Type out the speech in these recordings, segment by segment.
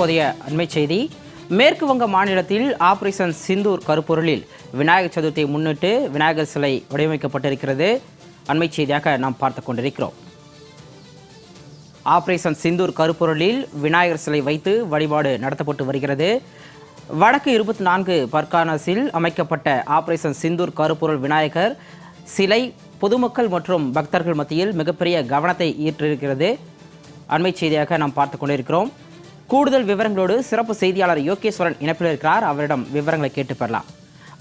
தற்போதைய அண்மை செய்தி. மேற்கு வங்க மாநிலத்தில் ஆபரேஷன் சிந்தூர் கருப்பொருளில் விநாயகர் சதுர்த்தியை முன்னிட்டு விநாயகர் சிலை வடிவமைக்கப்பட்டிருக்கிறது. அண்மை செய்தியாக நாம் பார்த்து கொண்டிருக்கிறோம். ஆபரேஷன் சிந்தூர் கருப்பொருளில் விநாயகர் சிலை வைத்து வழிபாடு நடத்தப்பட்டு வருகிறது. வடக்கு இருபத்தி நான்கு பர்கானஸில் அமைக்கப்பட்ட ஆபரேஷன் சிந்தூர் கருப்பொருள் விநாயகர் சிலை பொதுமக்கள் மற்றும் பக்தர்கள் மத்தியில் மிகப்பெரிய கவனத்தை ஈற்றிருக்கிறது அண்மை செய்தியாக நாம் பார்த்து கொண்டிருக்கிறோம். கூடுதல் விவரங்களோடு சிறப்பு செய்தியாளர் யோகேஸ்வரன் இணைப்பில் இருக்கிறார். அவரிடம் விவரங்களை கேட்டு பெறலாம்.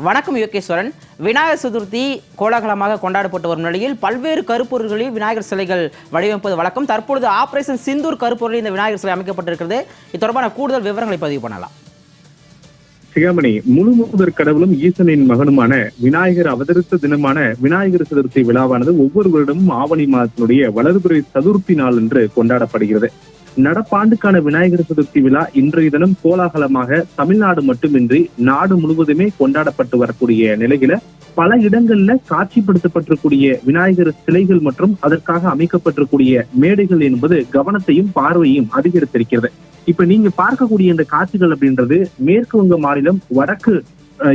வணக்கம் யோகேஸ்வரன். விநாயகர் சதுர்த்தி கோலாகலமாக கொண்டாடப்பட்டு வரும் நிலையில் பல்வேறு கருப்பொருள்களில் விநாயகர் சிலைகள் வடிவமைப்பது வழக்கம். தற்பொழுது ஆபரேஷன் சிந்தூர் கருப்பொருளில் இந்த விநாயகர் சிலை அமைக்கப்பட்டிருக்கிறது. இது தொடர்பான கூடுதல் விவரங்களை பதிவு பண்ணலாம். சிகாமணி முழு முதற் கடவுளும் ஈசனின் மகனுமான விநாயகர் அவதரித்த தினமான விநாயகர் சதுர்த்தி விழாவானது ஒவ்வொரு வருடமும் ஆவணி மாதத்தினுடைய வளர்பிறை சதுர்த்தி நாள் என்று கொண்டாடப்படுகிறது. நடப்பாண்டுக்கான விநாயகர் சதுர்த்தி விழா இன்றைய தினம் கோலாகலமாக தமிழ்நாடு மட்டுமின்றி நாடு முழுவதுமே கொண்டாடப்பட்டு வரக்கூடிய நிலையில பல இடங்கள்ல காட்சிப்படுத்தப்பட்டிருக்கூடிய விநாயகர் சிலைகள் மற்றும் அதற்காக அமைக்கப்பட்டிருக்கூடிய மேடைகள் என்பது கவனத்தையும் பார்வையும் அதிகரித்திருக்கிறது. இப்ப நீங்க பார்க்கக்கூடிய இந்த காட்சிகள் அப்படின்றது மேற்கு வங்க மாநிலம் வடக்கு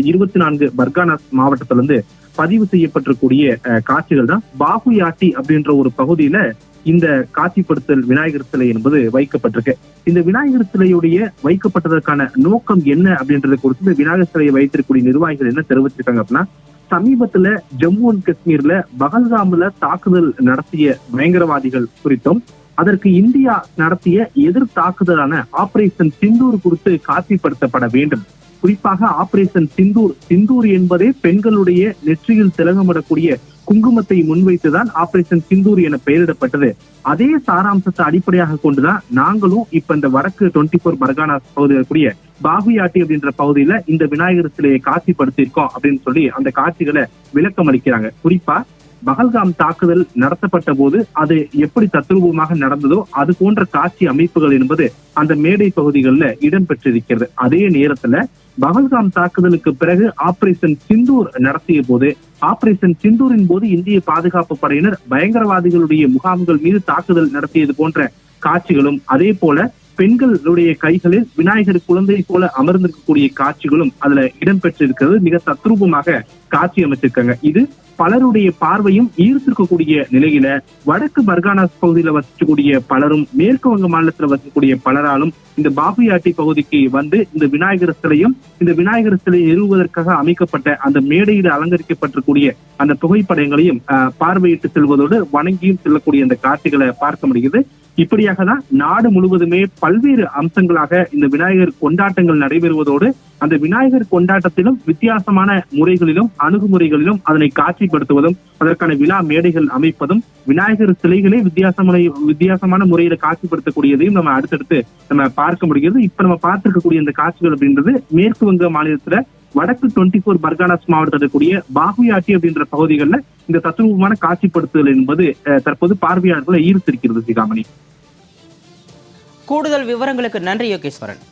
இருபத்தி நான்கு பர்கானாஸ் மாவட்டத்திலிருந்து பதிவு செய்யப்பட்டிருக்கூடிய அஹ், காட்சிகள் தான் பாகுயாட்டி அப்படின்ற ஒரு பகுதியில இந்த காட்சிப்படுத்தல் விநாயகர் சிலை என்பது வைக்கப்பட்டிருக்கு. இந்த விநாயகர் சிலையுடைய வைக்கப்பட்டதற்கான நோக்கம் என்ன அப்படின்றத குறித்து இந்த விநாயகர் சிலையை வைத்திருக்கக்கூடிய நிர்வாகிகள் என்ன தெரிவிச்சிருக்காங்க அப்படின்னா சமீபத்துல ஜம்மு அண்ட் காஷ்மீர்ல பகல்காம்ல தாக்குதல் நடத்திய பயங்கரவாதிகள் குறித்தும் அதற்கு இந்தியா நடத்திய எதிர் தாக்குதலான ஆபரேஷன் சிந்தூர் குறித்து காட்சிப்படுத்தப்பட வேண்டும். குறிப்பாக ஆபரேஷன் சிந்தூர் சிந்தூர் என்பதே பெண்களுடைய நெற்றியில் திலகமிடக்கூடிய குங்குமத்தை முன்வைத்துதான் ஆபரேஷன் சிந்தூர் என பெயரிடப்பட்டது. அதே சாராம்சத்தை அடிப்படையாக கொண்டுதான் நாங்களும் இப்ப இந்த வடக்கு டுவெண்ட்டி போர் பர்கானா பகுதியில் இருக்கக்கூடிய பாகுயாட்டி அப்படின்ற பகுதியில இந்த விநாயகர் சிலையை காட்சிப்படுத்தியிருக்கோம் அப்படின்னு சொல்லி அந்த காட்சிகளை விளக்கம் அளிக்கிறாங்க குறிப்பா பகல்காம் தாக்குதல் நடத்தப்பட்ட போது அது எப்படி தத்ரூபமாக நடந்ததோ அது போன்ற காட்சி அமைப்புகள் என்பது அந்த மேடை பகுதிகளில் இடம்பெற்றிருக்கிறது. அதே நேரத்துல பகல்காம் தாக்குதலுக்கு பிறகு ஆபரேஷன் சிந்தூர் நடத்திய போது ஆபரேஷன் சிந்தூரின் போது இந்திய பாதுகாப்பு படையினர் பயங்கரவாதிகளுடைய முகாம்கள் மீது தாக்குதல் நடத்தியது போன்ற காட்சிகளும் அதே போல பெண்களுடைய கைகளில் விநாயகர் குழந்தை போல அமர்ந்திருக்கக்கூடிய காட்சிகளும் அதுல இடம்பெற்றிருக்கிறது. மிக தத்ரூபமாக காட்சி அமைச்சிருக்காங்க. இது பலருடைய பார்வையும் ஈர்த்திருக்கக்கூடிய நிலையில வடக்கு பர்கானாஸ் பகுதியில வசிக்கக்கூடிய பலரும் மேற்கு வங்க மாநிலத்துல வசிக்கக்கூடிய பலராலும் இந்த பாபுயாட்டி பகுதிக்கு வந்து இந்த விநாயகர் சிலையும் இந்த விநாயகர் சிலையை நிறுவுவதற்காக அமைக்கப்பட்ட அந்த மேடையில் அலங்கரிக்கப்பட்டிருக்கூடிய அந்த புகைப்படங்களையும் ஆஹ், பார்வையிட்டு செல்வதோடு வணங்கியும் செல்லக்கூடிய அந்த காட்சிகளை பார்க்க முடிகிறது. இப்படியாக தான் நாடு முழுவதுமே பல்வேறு அம்சங்களாக இந்த விநாயகர் கொண்டாட்டங்கள் நடைபெறுவதோடு அந்த விநாயகர் கொண்டாட்டத்திலும் வித்தியாசமான முறைகளிலும் அணுகுமுறைகளிலும் அதனை காட்சிப்படுத்துவதும் அதற்கான விழா மேடைகள் அமைப்பதும் விநாயகர் சிலைகளே வித்தியாசமான வித்தியாசமான முறையில காட்சிப்படுத்தக்கூடியதையும் நம்ம அடுத்தடுத்து நம்ம பார்க்க முடிகிறது. இப்ப நம்ம பார்த்திருக்கக்கூடிய இந்த காட்சிகள் அப்படின்றது மேற்கு வங்க மாநிலத்துல வடக்கு டுவெண்ட்டி ஃபோர் பர்கானாஸ் மாவட்டத்தில் கூடிய பாகுயாட்டி அப்படின்ற பகுதிகளில் இந்த தத்துவமான காட்சிப்படுத்துதல் என்பது அஹ், தற்போது பார்வையாளர்களை ஈர்த்திருக்கிறது சிகாமணி. கூடுதல் விவரங்களுக்கு நன்றி யோகேஸ்வரன்.